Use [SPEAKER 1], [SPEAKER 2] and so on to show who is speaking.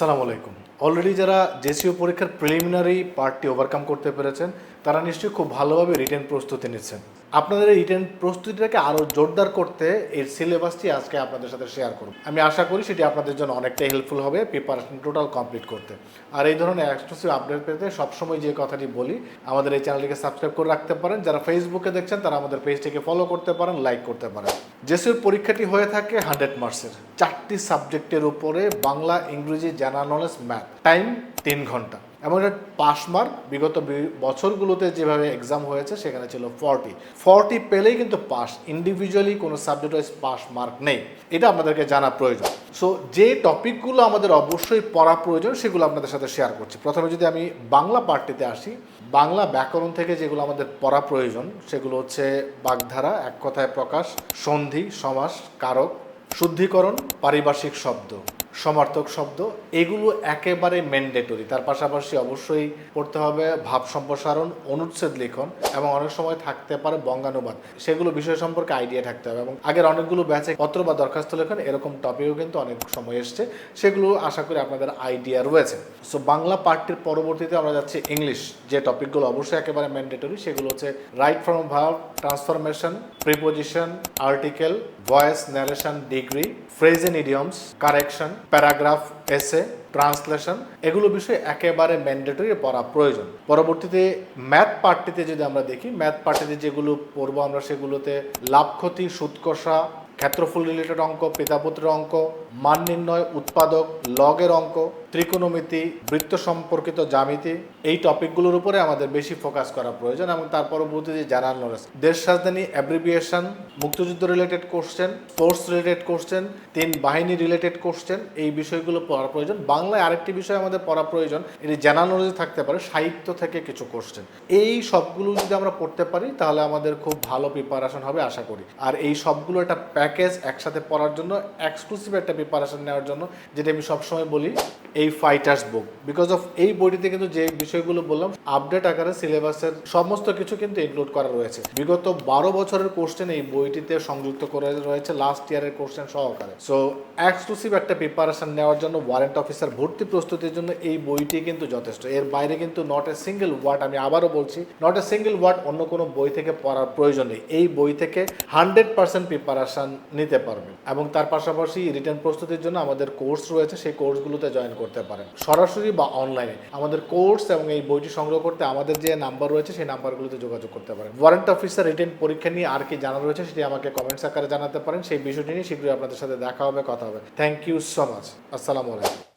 [SPEAKER 1] আসসালামু আলাইকুম। অলরেডি যারা জেসিও পরীক্ষার প্রিলিমিনারি পার্টটি ওভারকাম করতে পেরেছেন তারা নিশ্চয়ই খুব ভালোভাবে রিটার্ন প্রস্তুতি নিচ্ছেন। আপনাদের এই রিটেন প্রস্তুতিটাকে আরও জোরদার করতে এর সিলেবাসটি আজকে আপনাদের সাথে শেয়ার করব। আমি আশা করি সেটি আপনাদের জন্য অনেকটাই হেল্পফুল হবে প্রিপারেশন টোটাল কমপ্লিট করতে। আর এই ধরনের এক্সক্লুসিভ আপডেট পেতে সবসময় যে কথাটি বলি, আমাদের এই চ্যানেলটিকে সাবস্ক্রাইব করে রাখতে পারেন। যারা ফেসবুকে দেখছেন, তারা আমাদের পেজটিকে ফলো করতে পারেন লাইক করতে পারেন। জেসিওর পরীক্ষাটি হয়ে থাকে হান্ড্রেড মার্কসের চারটি সাবজেক্টের উপরে বাংলা, ইংরেজি জেনারেল নলেজ ম্যাথ টাইম তিন ঘণ্টা। এমন একটা পাস মার্ক বিগত বছরগুলোতে যেভাবে এক্সাম হয়েছে, সেখানে ছিল ফর্টি ফর্টি পেলেই কিন্তু পাস ইন্ডিভিজুয়ালি কোনো সাবজেক্ট ওয়াইজ পাস মার্ক নেই। এটা আপনাদেরকে জানা প্রয়োজন। সো যে টপিকগুলো আমাদের অবশ্যই পড়া প্রয়োজন, সেগুলো আপনাদের সাথে শেয়ার করছি। প্রথমে যদি আমি বাংলা পার্টিতে আসি, বাংলা ব্যাকরণ থেকে যেগুলো আমাদের পড়া প্রয়োজন, সেগুলো হচ্ছে বাগধারা, এক কথায় প্রকাশ, সন্ধি, সমাস, কারক, শুদ্ধিকরণ, পারিভাষিক শব্দ। সমার্থক শব্দ, এগুলো একেবারে ম্যান্ডেটরি তার পাশাপাশি অবশ্যই পড়তে হবে ভাব সম্প্রসারণ, অনুচ্ছেদ লিখন এবং অনেক সময় থাকতে পারে বঙ্গানুবাদ। সেগুলো বিষয় সম্পর্কে আইডিয়া থাকতে হবে এবং আগের অনেকগুলো ব্যাচে পত্র বা দরখাস্ত লেখন, এরকম টপিকও কিন্তু অনেক সময় এসছে। সেগুলো আশা করি আপনাদের আইডিয়া রয়েছে। সো বাংলা পার্টির পরবর্তীতে আমরা যাচ্ছি ইংলিশ যে টপিকগুলো অবশ্যই একেবারে ম্যান্ডেটরি সেগুলো হচ্ছে right form verb transformation preposition article voice narration degree phrase and idioms correction paragraph essay translation এগুলো বিষয়ে একেবারে ম্যান্ডেটরি পড়া প্রয়োজন। পরবর্তীতে ম্যাথ পার্টিতে যদি আমরা দেখি ম্যাথ পার্টিতে যেগুলো পড়ব আমরা সেগুলোতে লাভ, ক্ষতি সুৎকষা ক্ষেত্রফুল রিলেটেড অঙ্ক, পিতাপুত্রের অঙ্ক, মান নির্ণয়, উৎপাদক লগের অঙ্ক ত্রিকোণমিতি, বৃত্ত সম্পর্কিত জ্যামিতি, এই টপিকগুলোর উপরে আমাদের বেশি ফোকাস করা প্রয়োজন এবং তার পরবর্তীতে জানার নলেজ দেশ রাজধানী অ্যাব্রিভিয়েশন মুক্তিযুদ্ধ related question sports related question তিন বাহিনী রিলেটেড কোশ্চেন এই বিষয়গুলো পড়া প্রয়োজন। বাংলায় আরেকটি বিষয় আমাদের পড়া প্রয়োজন, এটি জেনারেল নলেজে থাকতে পারে, সাহিত্য থেকে কিছু কোশ্চেন এই সবগুলো যদি আমরা পড়তে পারি, তাহলে আমাদের খুব ভালো প্রিপারেশন হবে, আশা করি। আর এই সবগুলো একটা প্যাকেজ একসাথে পড়ার জন্য এক্সক্লুসিভ একটা প্রিপারেশন নেওয়ার জন্য, যেটা আমি সবসময় বলি এই ফাইটার্স বুক বিকজ অফ এই বইটিতে কিন্তু যে বিষয়গুলো বললাম আপডেট আকারে সিলেবাসের সমস্ত কিছু কিন্তু ইনক্লুড করা রয়েছে। বিগত বারো বছরের কোশ্চেন এই বইটিতে সংযুক্ত করে রয়েছে লাস্ট ইয়ারের কোশ্চেন সহকারে। সো এক্সক্লুসিভ একটা প্রিপারেশন নেওয়ার জন্য ওয়ারেন্ট অফিসার ভর্তি প্রস্তুতির জন্য এই বইটি কিন্তু যথেষ্ট। এর বাইরে কিন্তু নট এ সিঙ্গেল ওয়ার্ড আমি আবারও বলছি নট এ সিঙ্গেল ওয়ার্ড অন্য কোনো বই থেকে পড়ার প্রয়োজন নেই। এই বই থেকে হান্ড্রেড পার্সেন্ট প্রিপারেশন নিতে পারবেন এবং তার পাশাপাশি রিটার্ন প্রস্তুতির জন্য আমাদের কোর্স রয়েছে, সেই কোর্সগুলোতে জয়েন করতে পারেন। সরাসরি বা অনলাইনে আমাদের কোর্স এবং এই বইটি সংগ্রহ করতে আমাদের যে নাম্বার রয়েছে, সেই নাম্বারগুলোতে যোগাযোগ করতে পারেন। ওয়ারেন্ট অফিসার রিটেন পরীক্ষা নিয়ে আর কি জানা রয়েছে, সেটি আমাকে কমেন্টস আকারে জানাতে পারেন। সেই বিষয়টি নিয়ে শীঘ্রই আপনাদের সাথে দেখা হবে, কথা হবে। থ্যাংক ইউ সো মাচ আসসালামু আলাইকুম